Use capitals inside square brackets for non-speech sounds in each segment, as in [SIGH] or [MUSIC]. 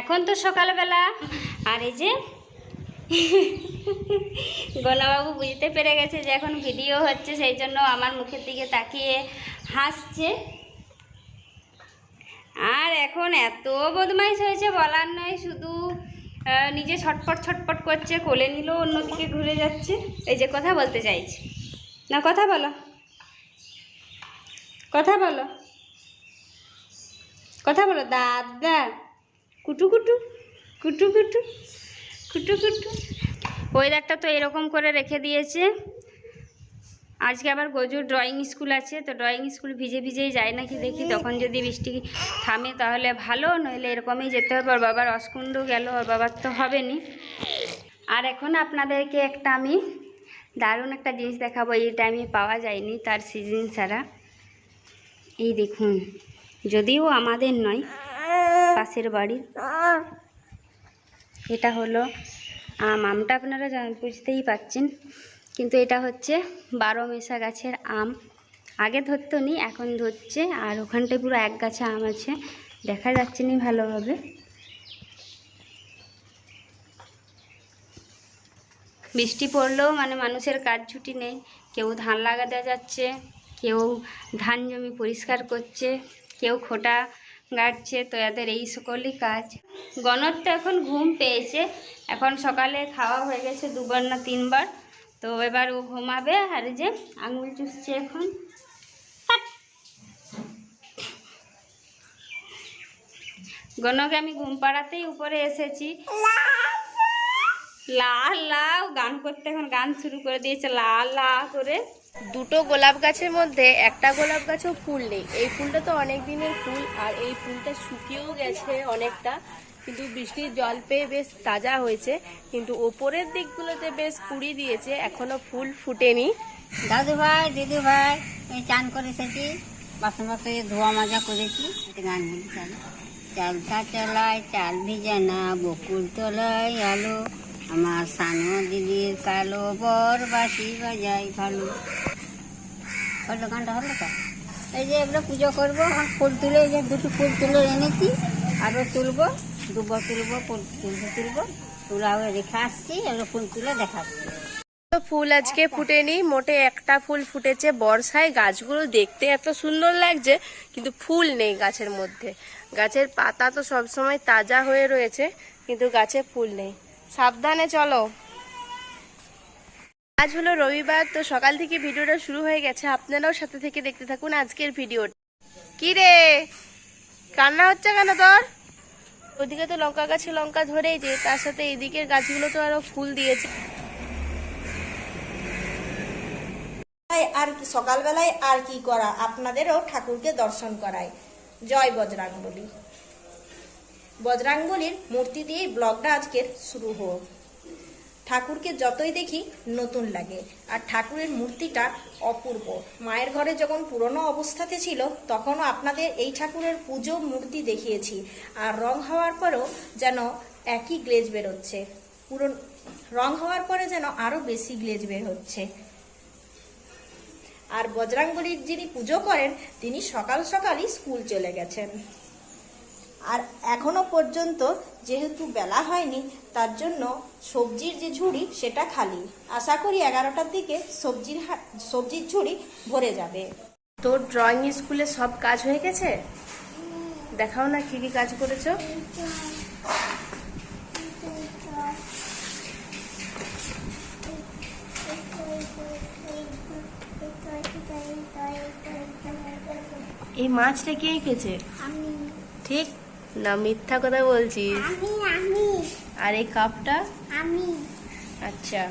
এখন তো সকালবেলা। আর এই যে গোলাবাবু বুঝতে পেরে গেছে যে এখন ভিডিও হচ্ছে, সেই জন্য আমার মুখের দিকে তাকিয়ে হাসছে। আর এখন এত বদমাইশ হয়েছে বলার নয়, শুধু নিজে ছটপট ছটপট করছে, কোলে নিলেও অন্যদিকে ঘুরে যাচ্ছে। এই যে কথা বলতে চাইছে। না, কথা বলো। কথা বলো। কথা বলো, দাদা। কুটু কুটু কুটু কুটু কুটু কুটু। ওয়েদারটা তো এরকম করে রেখে দিয়েছে। আজকে আবার গজুর ড্রয়িং স্কুল আছে, তো ড্রয়িং স্কুল ভিজে ভিজেই যায় নাকি দেখি, তখন যদি বৃষ্টি থামে তাহলে ভালো, নইলে এরকমই যেতে হবে। ওর বাবার অস্কুণ্ড গেল, ওর বাবার তো হবে নি আর এখন আপনাদেরকে একটা আমি দারুণ একটা জিনিস দেখাবো, এই টাইমে পাওয়া যায়নি তার সিজন ছাড়া। এই দেখুন, যদিও আমাদের নয় পাশের বাড়ির এটা হলো, আম, আমটা আপনারা বুঝতেই পাচ্ছেন। কিন্তু এটা হচ্ছে বারো মেশা গাছের আম। আগে ধরতো নি, এখন ধরছে, আর ওখানটায় পুরো এক গাছে আম আছে। দেখা যাচ্ছে নি ভালোভাবে। বৃষ্টি পড়লেও মানে মানুষের কাজ ছুটি নেই। কেউ ধান লাগাতে যাচ্ছে, কেউ ধান জমি পরিষ্কার করছে, কেউ খোটা গাড়ছে, তো এদের এই সকলই কাজ। গণর তো এখন ঘুম পেয়েছে। এখন সকালে খাওয়া হয়ে গেছে দুবার না তিনবার। তো এবার ও ঘুমাবে আর যে আঙুল চুষছে এখন। গণকে আমি ঘুম পাড়াতেই উপরে এসেছি। লা লা গান করতে এখন গান শুরু করে দিয়েছে। লা লা করে। দুটো গোলাপ গাছের মধ্যে একটা গোলাপ গাছেও ফুল নেই। এই ফুলটা তো অনেক দিনের ফুল আর এই ফুলটা শুকিয়েও গেছে অনেকটা, কিন্তু বৃষ্টির জল পেয়ে বেশ তাজা হয়েছে। কিন্তু ওপরের দিকগুলোতে বেশ কুড়ি দিয়েছে, এখনও ফুল ফুটেনি। দাদু ভাই দিদি ভাই এই চান করে এসেছি। বাসন বাসন ধোয়া মাজা করেছি গান চাল। চালটা চলায় চাল ভিজে না বকুল তলায় আলো। আমার সানো দিদির কালো বর বাসি বাজাই ভালো। হলো গানটা হলো তো? এই যে এগুলো পুজো করব ফুল তুলে, এই যে দুটো ফুল তুলে এনেছি আরও তুলবো দুবার তুলবো, ফুল তুলবো তুলবো। তুলা রেখে আসছি এগুলো ফুল তুলে দেখাচ্ছি। ফুল আজকে ফুটেনি, মোটে একটা ফুল ফুটেছে বর্ষায়, গাছগুলো দেখতে এত সুন্দর লাগছে, কিন্তু ফুল নেই গাছের মধ্যে। গাছের পাতা তো সবসময় তাজা হয়ে রয়েছে, কিন্তু গাছে ফুল নেই। সাবধানে চলো। আজ হলো রবিবার তো সকাল থেকে ভিডিওটা শুরু হয়ে গেছে। আপনারাও সাথে থেকে দেখতে থাকুন আজকের ভিডিওটা কি রে? কান্না হচ্ছে কেন তোর? ওদিকে তো লঙ্কা গাছে লঙ্কা ধরেই যে তার সাথে এদিকের গাছগুলো তো আরও ফুল দিয়েছে। তাই আর কি সকালবেলায় আর কি করা? আপনাদেরও ঠাকুরকে দর্শন করায় জয় বজরাঙ্গলি বজরাঙ্গলির মূর্তি দিয়েই ব্লগটা আজকের শুরু হোক। ঠাকুরকে যতই দেখি নতুন লাগে, আর ঠাকুরের মূর্তিটা অপূর্ব। মায়ের ঘরে যখন পুরনো অবস্থাতে ছিল, তখনও আপনাদের এই ঠাকুরের পুজো মূর্তি দেখিয়েছি, আর রং হওয়ার পরেও যেন একই গ্লেজ বেরোচ্ছে। পুরো রং হওয়ার পরে যেন আরও বেশি গ্লেজ বের হচ্ছে। আর বজরাঙ্গলির যিনি পুজো করেন, তিনি সকাল সকালই স্কুল চলে গেছেন। আর এখনও পর্যন্ত যেহেতু বেলা হয়নি তার জন্য সবজির যে ঝুড়ি সেটা খালি। আশা করি এগারোটার দিকে সবজির সবজির ঝুড়ি ভরে যাবে। তোর ড্রয়িং স্কুলে সব কাজ হয়ে গেছে? দেখাও না কি কি কাজ করেছ। এই মাছটা কে এঁকেছে? ঠিক। না মিথ্যা কথা বলছিস। আর এই কাপটা? আচ্ছা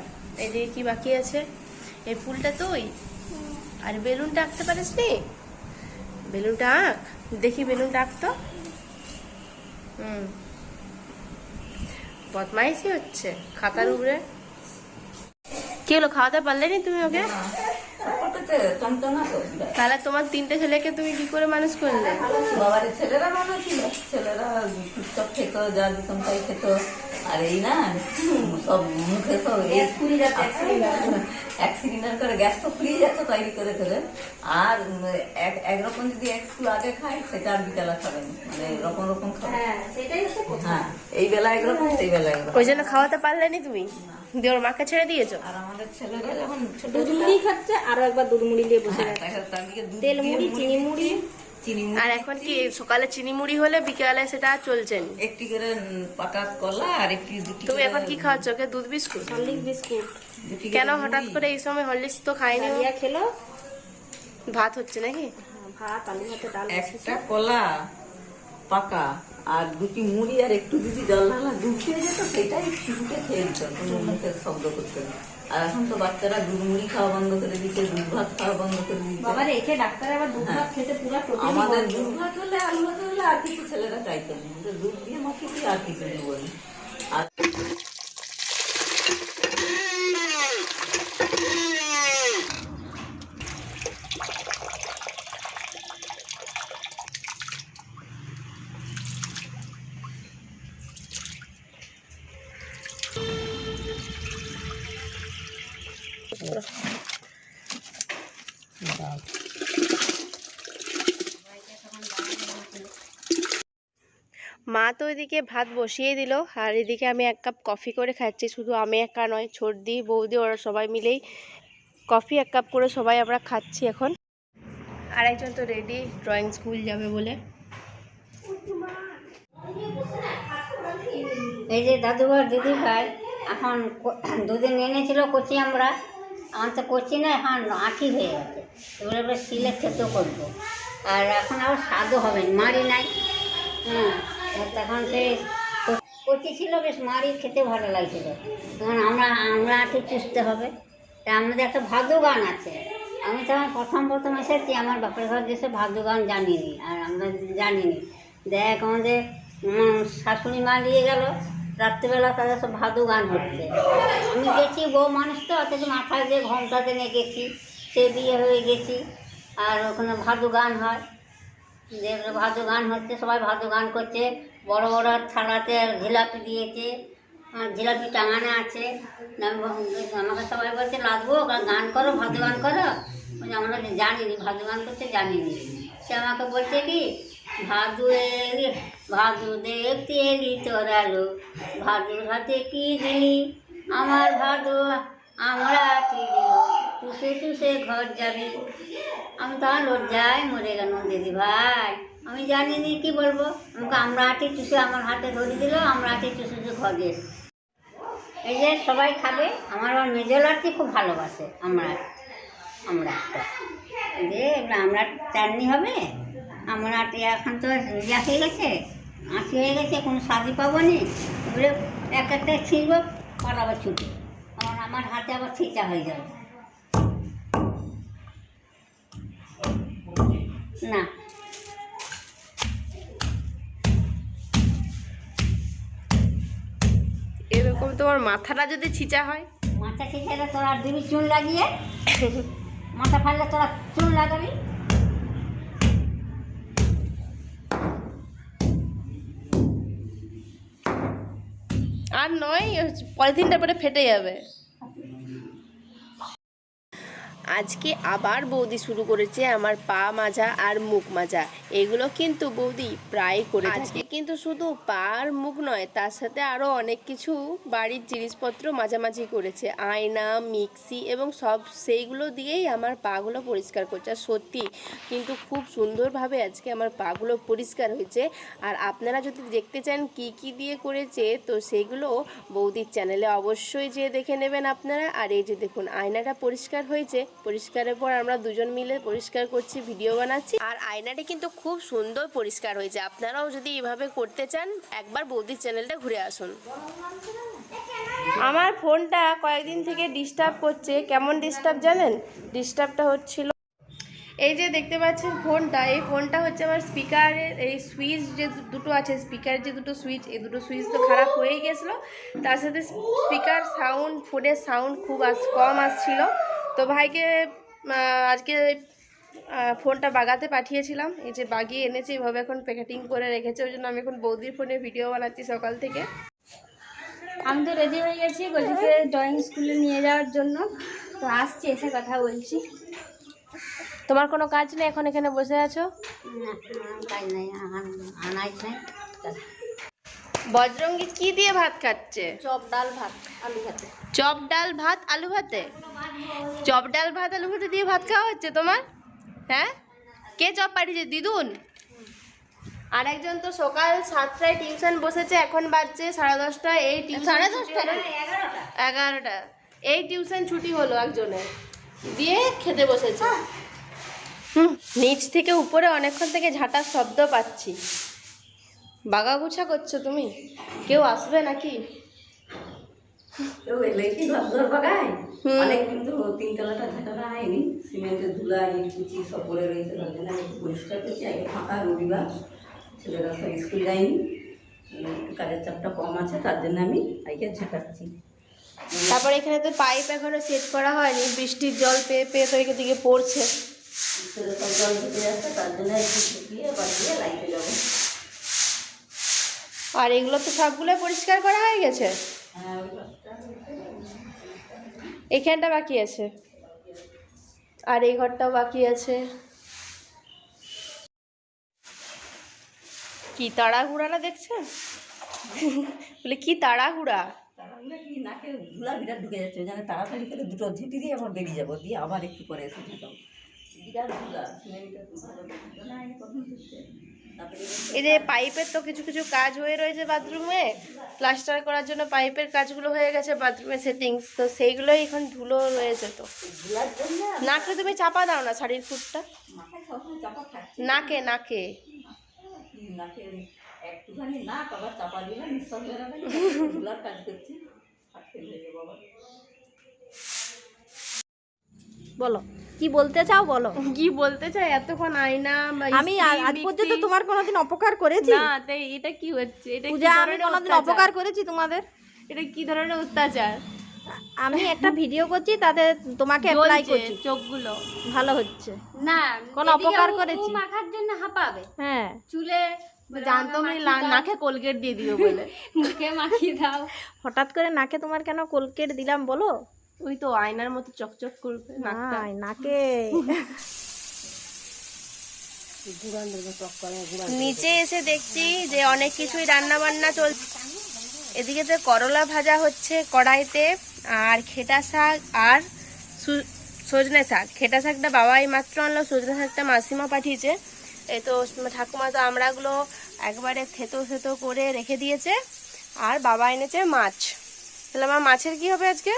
এদিকে কি বাকি আছে? এই ফুলটা তুই? আর বেলুনটা আঁকতে পারিস নি? বেলুনটা আঁক দেখি বেলুনটা আঁকতো হুম। বদমাইশি হচ্ছে খাতার উপরে। কি হলো খাওয়াতে পারলে নি তুমি ওকে? তাহলে তোমার তিনটে ছেলেকে তুমি কি করে মানুষ করলে? বাবারে ছেলেরা ভালো ছিল। ছেলেরা টুকটাক খেত যা দিতাম তাই খেত। আর এই না সব মুখে সব এক সিলিন্ডার করে গ্যাস তো ফুরিয়ে যাচ্ছে তৈরি করে করে আর এক একরকম যদি একটু আগে খাই সেটা আর বিকালে খাবেন মানে রকম রকম খাবে। হ্যাঁ এই বেলা একরকম সেই বেলা একরকম ওই জন্য খাওয়াতে পারলে নি তুমি? দিয়ে ওর মাকে ছেড়ে দিয়েছ? আর আমাদের ছেলেরা যখন ছোট দুধ মুড়ি খাচ্ছে আরও একবার দুধ মুড়ি দিয়ে বসে হ্যাঁ, গেছে তাকে- তাদেরকে দুধ তেল মুড়ি চিনি মুড়ি? আর এখন কি সকালে চিনি মুড়ি হলে বিকালে সেটা আর চলছে একটি করে পাকা কলা আর একটি তুমি এখন কি খাওয়াচ্ছ? ওকে দুধ বিস্কুট? Horlicks biscuit. কেন হঠাৎ করে এই সময় হরলিক্স তো খাইনি? খেলো। ভাত হচ্ছে নাকি? হ্যাঁ, ভাত আলু ভাতে ডাল একটা কলা পাকা। আর দুটি মুড়ি আর একটু যদি জল ঢালা দুধ খেয়ে যেত সেটাই শিশুকে খেয়ে দিত কোনো মুখের শব্দ করতে না। আর এখন তো বাচ্চারা দুধ মুড়ি খাওয়া বন্ধ করে দিচ্ছে দুধ ভাত খাওয়া বন্ধ করে দিচ্ছে। বাবা রেখে ডাক্তার আবার দুধ ভাত খেতে পুরো আমাদের দুধ ভাত হলে আলু ভাত হলে আর কিছু ছেলেরা চাইতো না। দুধ দিয়ে মাখিয়ে আর কিছু বলি। আর মা তো ওইদিকে ভাত বসিয়ে দিল, আর এদিকে আমি এক কাপ কফি করে খাচ্ছি। শুধু আমি একা নয়, ছোটদি, বৌদি, ওরা সবাই মিলেই কফি এক কাপ করে সবাই আমরা খাচ্ছি এখন। আর একজন তো রেডি ড্রয়িং স্কুল যাবে বলে। এই যে দাদুঘর দিদি ভাই এখন দুদিন এনেছিল কচি আমরা। আমার তো কচি না, এখন আঁটি হয়ে গেছে। এবারে এবার শিলে থেতো করব। আর এখন আবার স্বাদও হবে মাড়ি নাই। আর তখন সেই ক- কচি ছিল, বেশ মারি খেতে ভালো লাগছিল। তখন আমরা আমরা আঁটি চুষতে হবে। তা আমাদের একটা ভাদু গান আছে। আমি তখন প্রথম প্রথম এসেছি, আমার বাপের ঘর দেশে ভাদু গান জানিনি, আর আমরা জানিনি। দেখ, আমাদের শাশুড়ি মা নিয়ে গেল, রাত্রিবেলা তাদের সব ভাদু গান হচ্ছে। আমি গেছি, বউ মানুষ তো, অথচ মাথায় যে ঘোমটাতে নিয়ে গেছি, সে বিয়ে হয়ে গেছি, আর ওখানে ভাদু গান হয়। যে ভাদু গান হচ্ছে, সবাই ভাদু গান করছে। বড় বড় থালাতে জিলাপি দিয়েছে জিলাপি টাঙানো আছে। আমাকে সবাই বলছে লাগবো গান করো ভাদু গান করো আমরা জানিনি ভাদু গান করতে জানিনি। সে আমাকে বলছে কি ভাদু এলি ভাদু দেখতে এলি তোরালো, ভাদুর হাতে কি দিলি? আমার ভাদু, আমরা কি দিল চুষে চুষে ঘর যাবি। আমি তখন লজ্জায় মরে গেল দিদি ভাই। আমি জানিনি কি বলব? আমাকে আমরা হাতে চুষে আমার হাতে ধরে দিল, আমরা হাতে চুষে ঘর এসেছি। এই যে সবাই খাবে, আমার আবার মেজলারকে খুব ভালোবাসে, আমরা আমরা। যে আমরা চাটনি হবে, আমরা এখন তো ইয়া হয়ে গেছে আঁচি হয়ে গেছে, কোনো স্বাদই পাবো নি। এবারে এক একটা ছিঁড়বো পালাবার ছুটি আমার আমার হাতে আবার ছিঁচা হয়ে যাবে। না। এরকম তোমার মাথাটা যদি ছিচা হয়? মাথা ছিঁচালে তোরা দিবি চুন লাগিয়ে মাথা ফাললে তোরা চুন লাগাবি। আর নয় পলিথিনটা পরে ফেটে যাবে। আজকে আবার বৌদি শুরু করেছে আমার পা মাজা আর মুখ মাজা। এগুলো কিন্তু বৌদি প্রায় করে আজকে কিন্তু শুধু পা আর মুখ নয়, তার সাথে আরও অনেক কিছু বাড়ির জিনিসপত্র মাঝামাঝি করেছে। আয়না, মিক্সি এবং সব সেইগুলো দিয়েই আমার পাগুলো পরিষ্কার করছে। আর সত্যি কিন্তু খুব সুন্দরভাবে আজকে আমার পাগুলো পরিষ্কার হয়েছে। আর আপনারা যদি দেখতে চান কি কি দিয়ে করেছে, তো সেগুলো বৌদির চ্যানেলে অবশ্যই যেয়ে দেখে নেবেন আপনারা। আর এই যে দেখুন, আয়নাটা পরিষ্কার হয়েছে। পরিষ্কারের পর আমরা দুজন মিলে পরিষ্কার করছি, ভিডিও বানাচ্ছি। আর আয়নাটা কিন্তু খুব সুন্দর পরিষ্কার হয়েছে। আপনারাও যদি এভাবে করতে চান, একবার বৌদির চ্যানেলটা ঘুরে আসুন। আমার ফোনটা কয়েকদিন থেকে ডিস্টার্ব করছে। কেমন ডিস্টার্ব জানেন? ডিস্টার্বটা হচ্ছিল এই যে দেখতে পাচ্ছেন ফোনটা। এই ফোনটা হচ্ছে আমার স্পিকারের এই সুইচ যে দুটো আছে স্পিকার যে দুটো সুইচ এই দুটো সুইচ তো খারাপ হয়েই গেছিল। তার সাথে স্পিকার সাউন্ড ফোনের সাউন্ড খুব আস, কম আসছিল। তো ভাইকে আজকে ফোনটা বাগাতে পাঠিয়েছিলাম। এই যে বাগিয়ে এনেছে এইভাবে এখন প্যাকেটিং করে রেখেছে ওই জন্য আমি এখন বৌদির ফোনে ভিডিও বানাচ্ছি সকাল থেকে। আমি তো রেডি হয়ে গেছি গজিকে ড্রয়িং স্কুলে নিয়ে যাওয়ার জন্য। তো আসছি এসে কথা বলছি। তোমার কোনো কাজ নেই এখন এখানে বসে আছো? না তাই নাই আনাই নাই। বজরঙ্গি কি দিয়ে ভাত খাচ্ছে? চপ ডাল ভাত আলু ভাতে। চপ ডাল ভাত আলু ভাতে? চপ ডাল ভাত আলু ভাতে দিয়ে ভাত খাওয়া হচ্ছে তোমার? হ্যাঁ? কে চপ পাঠিয়েছে? দিদুন? আর একজন তো সকাল সাতটায় টিউশন বসেছে এখন বাজছে সাড়ে দশটা এই টিউশন সাড়ে দশটা এগারোটা। এই টিউশন ছুটি হলো একজনের দিয়ে খেতে বসেছে। হুম নিচ থেকে উপরে অনেকক্ষণ থেকে ঝাঁটার শব্দ পাচ্ছি। বাগাগুছা করছ তুমি? কেউ আসবে নাকি? ছেলেরা সব স্কুল যায়নি কাজের চাপটা কম আছে তার জন্য আমি তারপর এখানে তো পাইপ এখনও সেট করা হয়নি বৃষ্টির জল পেয়ে পেয়ে তো এদিকে পড়ছে। ছেলে সব জল ঢুকে যাচ্ছে তার জন্য একটু শুকিয়ে বাড়িয়ে লাইটে যাব। আর এগুলো তো সবগুলো পরিষ্কার করা হয়ে গেছে? হ্যাঁ ঘরটা। এখানটা বাকি আছে? আর এই ঘরটাও বাকি আছে? কি তাড়াহুড়াটা দেখছেন? বলে কি তাড়াহুড়া? তাড়াহুড়ো কি? নাকে ধুলা বিরাট ঢুকে যাচ্ছে। ওই তাড়াতাড়ি করে দুটো ঝিঁটি দিয়ে আবার বেরিয়ে যাব। দিয়ে আবার একটু পরে এসে বিরাট ধুলা না এই যে পাইপের তো কিছু কিছু কাজ হয়ে রয়েছে বাথরুমে প্লাস্টার করার জন্য পাইপের কাজগুলো হয়ে গেছে বাথরুমের সেটিংস তো সেইগুলোই এখন ধুলো রয়েছে তো। নাকে তুমি চাপা দাও না শাড়ির ফুটটা নাকে নাকে। একটুখানি নাক আবার চাপা দিলে নিঃশ্বাস বেরোবে ধুলার কাজ করছি হাঁটতে লেগে বাবা বলো। কি বলতে চাও বলো? কি বলতে চাই? এতক্ষণ আয়না আমি আজ পর্যন্ত তোমার কোনোদিন অপকার করেছি? না তাই এটা কি হচ্ছে? এটা পূজা আমি কোনোদিন অপকার করেছি তোমাদের? এটা কি ধরনের অত্যাচার? আমি একটা ভিডিও করছি তাতে তোমাকে অ্যাপ্লাই করছি। চোখগুলো। ভালো হচ্ছে। না কোনো অপকার করেছি? মাখার জন্য হাঁপাবে। হ্যাঁ। চুলে জানতো আমি নাকে কোলগেট দিয়ে দিও বলে। [LAUGHS] মুখে মাখিয়ে দাও। হঠাৎ করে নাকে তোমার কেন কোলকেট দিলাম বলো? ওই তো আয়নার মতো চকচক করবে নাকটা। নাকে। নিচে এসে দেখছি যে অনেক কিছুই রান্না বান্না চলছে এদিকে তো করলা ভাজা হচ্ছে কড়াইতে আর খেটা শাক আর সজনে শাক। খেটা শাকটা বাবাই মাত্র আনলো সজনে শাকটা মাসিমা পাঠিয়েছে। এই তো ঠাকুমা তো আমরাগুলো একবারে থেতো থেতো করে রেখে দিয়েছে আর বাবা এনেছে মাছ। তাহলে আমার মাছের কি হবে আজকে?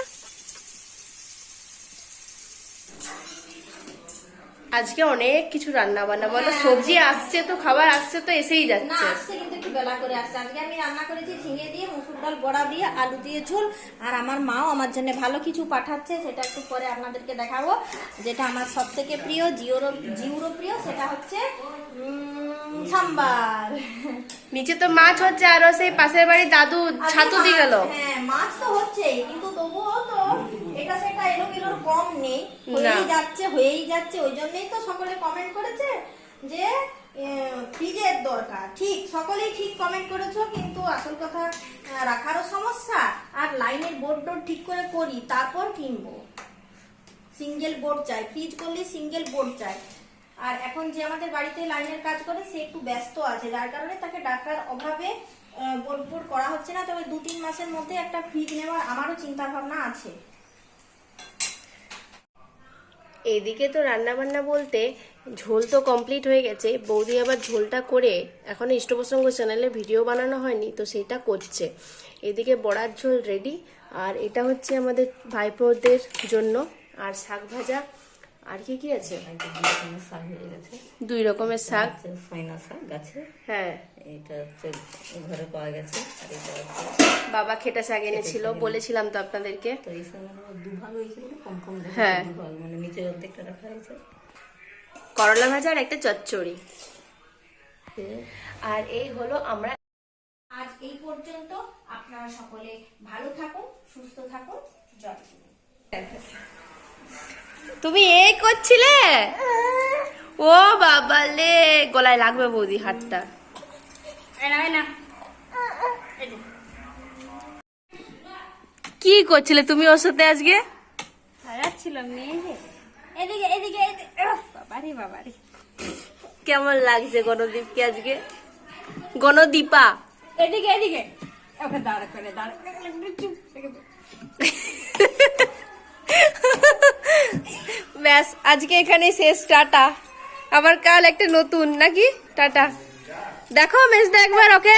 আজকে অনেক কিছু রান্না বান্না বলো সবজি আসছে তো খাবার আসছে তো এসেই যাচ্ছে। না আসছে কিন্তু একটু বেলা করে আসছে। আজকে আমি রান্না করেছি ঝিঙে দিয়ে মুসুর ডাল বড়া দিয়ে আলু দিয়ে ঝোল। আর আমার মাও আমার জন্য ভালো কিছু পাঠাচ্ছে সেটা একটু পরে আপনাদেরকে দেখাবো। যেটা আমার সব থেকে প্রিয় জিওরো জিউরো প্রিয় সেটা হচ্ছে সাম্বার। নিচে তো মাছ হচ্ছে আরও সেই পাশের বাড়ির দাদু ছাতু দিয়ে গেল। হ্যাঁ মাছ তো হচ্ছেই কিন্তু তবুও তো এটা সেটা এলো কিলোর কম নেই হয়েই যাচ্ছে হয়েই যাচ্ছে ওই জন্যই তো সকলে কমেন্ট করেছে যে ফ্রিজের দরকার। ঠিক সকলেই ঠিক কমেন্ট করেছ কিন্তু আসল কথা রাখারও সমস্যা আর লাইনের বোর্ড টোর্ড ঠিক করে করি তারপর কিনবো। সিঙ্গেল বোর্ড চাই ফ্রিজ করলে সিঙ্গেল বোর্ড চাই। আর এখন যে আমাদের বাড়িতে লাইনের কাজ করে সে একটু ব্যস্ত আছে যার কারণে তাকে ডাকার অভাবে বোর্ড বোর্ড করা হচ্ছে না তবে দু তিন মাসের মধ্যে একটা ফ্রিজ নেওয়ার আমারও চিন্তা ভাবনা আছে। এদিকে তো রান্না বান্না বলতে ঝোল তো কমপ্লিট হয়ে গেছে। বৌদি আবার ঝোলটা করে এখনও ইষ্টপ্রসঙ্গ চ্যানেলে ভিডিও বানানো হয়নি তো সেটা করছে। এদিকে বড়ার ঝোল রেডি আর এটা হচ্ছে আমাদের ভাইপোদের জন্য। আর শাক ভাজা আর কি কি আছে? দুই রকমের শাক। হয়ে। এটা হচ্ছে ঘরে পাওয়া গেছে আর এটা হচ্ছে বাবা খেটা শাক এনেছিল বলেছিলাম তো আপনাদেরকে। তো এই সময় দুভাগ হয়েছে বলে কম কম হ্যাঁ। দুভাগ মানে নিচে অর্ধেকটা রাখা হয়েছে। করলা ভাজা আর একটা চচ্চড়ি। আর এই হলো আমরা আজ এই পর্যন্ত। আপনারা সকলে ভালো থাকুন সুস্থ থাকুন জয় তুমি এই করছিলে? ও বাবা লে গলায় লাগবে বৌদি হাতটা। কি করছিলে তুমি ওর সাথে আজকে? হারাচ্ছিলাম এদিকে এদিকে এদিকে। বাবারে বাবারে। কেমন লাগছে গণদীপকে আজকে? গণদীপা। এদিকে এদিকে। ওকে দাঁড়া করে দাঁড়া। ব্যাস আজকে এখানেই শেষ টাটা। আবার কাল একটা নতুন নাকি? টাটা। দেখো মেজদা দেখবার ওকে